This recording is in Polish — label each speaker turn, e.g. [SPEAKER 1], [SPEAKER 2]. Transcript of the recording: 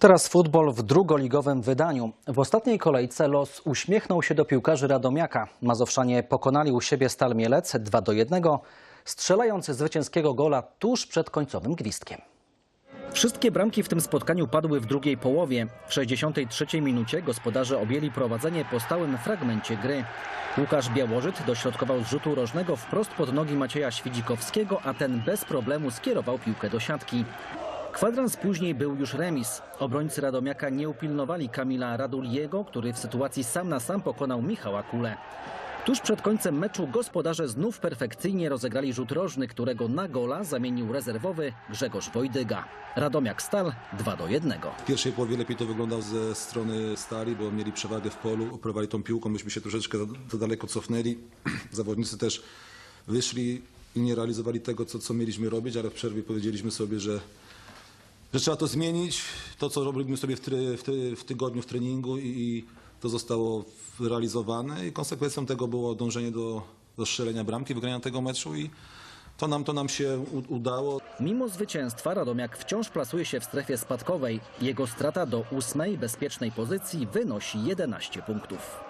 [SPEAKER 1] Teraz futbol w drugoligowym wydaniu. W ostatniej kolejce los uśmiechnął się do piłkarzy Radomiaka. Mazowszanie pokonali u siebie Stal Mielec 2 do 1, strzelając zwycięskiego gola tuż przed końcowym gwizdkiem. Wszystkie bramki w tym spotkaniu padły w drugiej połowie. W 63 minucie gospodarze objęli prowadzenie po stałym fragmencie gry. Łukasz Białożyt dośrodkował z rzutu rożnego wprost pod nogi Macieja Świdzikowskiego, a ten bez problemu skierował piłkę do siatki. Kwadrans później był już remis. Obrońcy Radomiaka nie upilnowali Kamila Raduliego, który w sytuacji sam na sam pokonał Michała Kulę. Tuż przed końcem meczu gospodarze znów perfekcyjnie rozegrali rzut rożny, którego na gola zamienił rezerwowy Grzegorz Wojdyga. Radomiak Stal 2 do 1.
[SPEAKER 2] W pierwszej połowie lepiej to wyglądało ze strony Stali, bo mieli przewagę w polu, oprowali tą piłką, myśmy się troszeczkę za, za daleko cofnęli. Zawodnicy też wyszli i nie realizowali tego, co, co mieliśmy robić, ale w przerwie powiedzieliśmy sobie, że, że trzeba to zmienić. To, co robiliśmy sobie w, w, ty, w tygodniu w treningu i, i to zostało realizowane i konsekwencją tego było dążenie do, strzelenia bramki, wygrania tego meczu i to nam, to nam się udało.
[SPEAKER 1] Mimo zwycięstwa Radomiak wciąż plasuje się w strefie spadkowej. Jego strata do ósmej bezpiecznej pozycji wynosi 11 punktów.